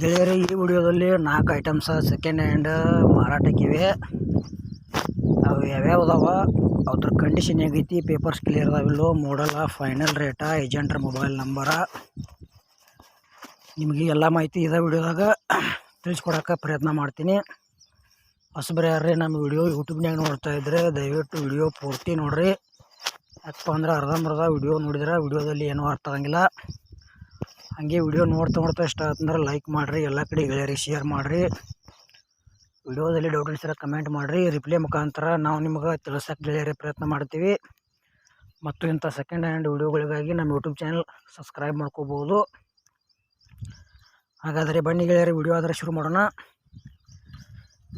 ಗೆಳೆಯರೇ, ಈ ವಿಡಿಯೋದಲ್ಲಿ ನಾಲ್ಕು ಐಟಮ್ಸ ಸೆಕೆಂಡ್ ಹ್ಯಾಂಡ್ ಮಾರಾಟಕ್ಕಿವೆ ಅವು ಯಾವ್ಯಾವ ಅದಾವ? ಅದ್ರ ಕಂಡೀಷನ್ ಹೇಗೈತಿ? ಪೇಪರ್ಸ್ ಕ್ಲಿಯರ್ ಅದಾವಿಲ್ಲೋ ಮಾಡಲ ಫೈನಲ್ ರೇಟ ಏಜೆಂಟ್ರ ಮೊಬೈಲ್ ನಂಬರ ನಿಮಗೆ ಎಲ್ಲ ಮಾಹಿತಿ ಇದೇ ವಿಡಿಯೋದಾಗ ತಿಳಿಸ್ಕೊಡೋಕೆ ಪ್ರಯತ್ನ ಮಾಡ್ತೀನಿ. ಹೊಸಬ್ರು ಯಾರೇ ನಮ್ಮ ವಿಡಿಯೋ ಯೂಟ್ಯೂಬ್ನಾಗ ನೋಡ್ತಾ ಇದ್ದರೆ ದಯವಿಟ್ಟು ವಿಡಿಯೋ ಪೂರ್ತಿ ನೋಡಿರಿ. ಯಾಕಪ್ಪ ಅಂದ್ರೆ ಅರ್ಧಂಬರ್ಧ ವಿಡಿಯೋ ನೋಡಿದ್ರೆ ವಿಡಿಯೋದಲ್ಲಿ ಏನೂ ಅರ್ಥ ಆಗಂಗಿಲ್ಲ. ಹಾಗೆ ವಿಡಿಯೋ ನೋಡ್ತಾ ನೋಡ್ತಾ ಇಷ್ಟ ಆತಂದ್ರೆ ಲೈಕ್ ಮಾಡಿರಿ, ಎಲ್ಲ ಕಡೆ ಗೆಳೆಯರಿ ಶೇರ್ ಮಾಡಿರಿ. ವಿಡಿಯೋದಲ್ಲಿ ಡೌಟ್ ಇರ್ಸಿರ ಕಮೆಂಟ್ ಮಾಡಿರಿ ರಿಪ್ಲೈ ಮುಖಾಂತರ ನಾವು ನಿಮ್ಗೆ ತಿಳ್ಸಕ್ಕೆ ಗೆಳೆಯರಿ ಪ್ರಯತ್ನ ಮಾಡ್ತೀವಿ. ಮತ್ತು ಇಂಥ ಸೆಕೆಂಡ್ ಹ್ಯಾಂಡ್ ವಿಡಿಯೋಗಳಿಗಾಗಿ ನಮ್ಮ ಯೂಟ್ಯೂಬ್ ಚಾನಲ್ ಸಬ್ಸ್ಕ್ರೈಬ್ ಮಾಡ್ಕೋಬೋದು. ಹಾಗಾದರೆ ಬನ್ನಿ ಗೆಳೆಯರಿ, ವಿಡಿಯೋ ಆದರೆ ಶುರು ಮಾಡೋಣ.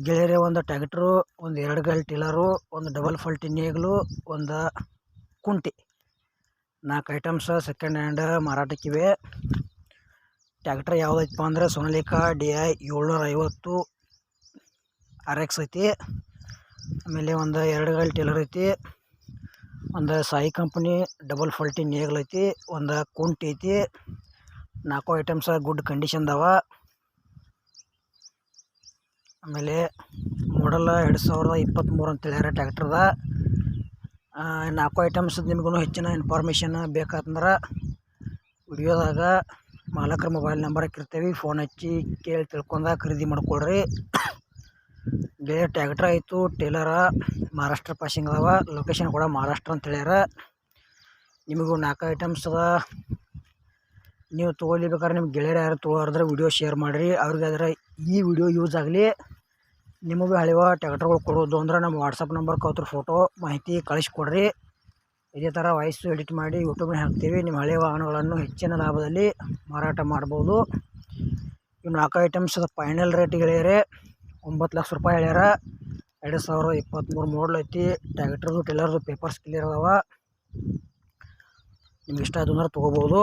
ಗೆಳೆಯರಿ, ಒಂದು ಟ್ಯಾಕ್ಟ್ರು ಒಂದು ಎರಡು ಗಲ್ ಟಿಲ್ಲರು ಒಂದು ಡಬಲ್ ಫಲ್ಟಿ ನೇಗ್ಲು ಒಂದು ಕುಂಟಿ. ನಾಲ್ಕು ಐಟಮ್ಸ್ ಸೆಕೆಂಡ್ ಹ್ಯಾಂಡ್ ಮಾರಾಟಕ್ಕಿವೆ. ಟ್ಯಾಕ್ಟ್ರ್ ಯಾವುದೈತಪ್ಪ ಅಂದ್ರೆ ಸೋನಾಲಿಕಾ ಡಿ ಐ ಏಳ್ನೂರ ಐವತ್ತು ಆರ್ ಎಕ್ಸ್ ಐತಿ. ಆಮೇಲೆ ಒಂದು ಎರಡು ಗಾಲಿ ಟೇಲರ್ ಐತಿ. ಒಂದು ಸಾಯಿ ಕಂಪ್ನಿ ಡಬಲ್ ಫಾಲ್ಟಿ ನೇಗ್ಲ್ ಐತಿ. ಒಂದು ಕುಂಟಿ ಐತಿ. ನಾಲ್ಕು ಐಟಮ್ಸ ಗುಡ್ ಕಂಡೀಷನ್ದವ ಆಮೇಲೆ ಮಾಡಲ್ಲ ಎರಡು ಸಾವಿರದ ಇಪ್ಪತ್ತ್ಮೂರು ಅಂತ ಹೇಳ್ಯಾರ ಟ್ಯಾಕ್ಟ್ರದ ನಾಲ್ಕು ಐಟಮ್ಸ್ ನಿಮಗೂ ಹೆಚ್ಚಿನ ಇನ್ಫಾರ್ಮೇಷನ್ ಬೇಕಾತಂದ್ರೆ ವಿಡಿಯೋದಾಗ ಮಾಲಕರ ಮೊಬೈಲ್ ನಂಬರ್ ಹಾಕಿರ್ತೀವಿ. ಫೋನ್ ಹಚ್ಚಿ ಕೇಳಿ ತಿಳ್ಕೊಂಡ ಖರೀದಿ ಮಾಡ್ಕೊಳ್ರಿ. ಬೇರೆ ಟ್ಯಾಕ್ಟ್ರ್ ಆಯಿತು ಟೇಲರ ಮಹಾರಾಷ್ಟ್ರ ಪಾಸಿಂಗ್ ಅದಾವ. ಲೊಕೇಶನ್ ಕೂಡ ಮಹಾರಾಷ್ಟ್ರ ಅಂತ ಹೇಳ್ಯಾರ. ನಿಮಗೂ ನಾಲ್ಕು ಐಟಮ್ಸ್ ಅದ. ನೀವು ತೊಗೊಲಿಬೇಕಾದ್ರೆ ನಿಮ್ಮ ಗೆಳೆಯರು ಯಾರು ತೊಗೊಳಾರ್ದ್ರೆ ವಿಡಿಯೋ ಶೇರ್ ಮಾಡಿರಿ. ಅವ್ರಿಗಾದ್ರೆ ಈ ವಿಡಿಯೋ ಯೂಸ್ ಆಗಲಿ. ನಿಮಗೆ ಹಳೆವ ಟ್ಯಾಕ್ಟ್ರ್ಗಳು ಕೊಡೋದು ಅಂದ್ರೆ ನಮ್ಮ ವಾಟ್ಸಪ್ ನಂಬರ್ಗೆ ಅವ್ರ ಫೋಟೋ ಮಾಹಿತಿ ಕಳಿಸ್ಕೊಡ್ರಿ. ಇದೇ ಥರ ವಾಯ್ಸು ಎಡಿಟ್ ಮಾಡಿ ಯೂಟ್ಯೂಬ್ನ ಹಾಕ್ತೀವಿ. ನಿಮ್ಮ ಹಳೆಯ ವಾಹನಗಳನ್ನು ಹೆಚ್ಚಿನ ಲಾಭದಲ್ಲಿ ಮಾರಾಟ ಮಾಡ್ಬೋದು. ಇವು ನಾಲ್ಕು ಐಟಮ್ಸ್ ಫೈನಲ್ ರೇಟ್ ಗೆಳೆಯರೆ ಒಂಬತ್ತು ಲಕ್ಷ ರೂಪಾಯಿ ಹೇಳ್ಯಾರ. ಎರಡು ಸಾವಿರ ಇಪ್ಪತ್ತ್ಮೂರು ಮಾಡಲ್ ಐತಿ. ಟ್ಯಾಕ್ಟ್ರದು ಟೇಲರ್ದು ಪೇಪರ್ಸ್ ಕ್ಲಿಯರ್ ಅದಾವ. ನಿಮ್ಗೆ ಇಷ್ಟ ಆದ್ರೆ ತೊಗೋಬೋದು.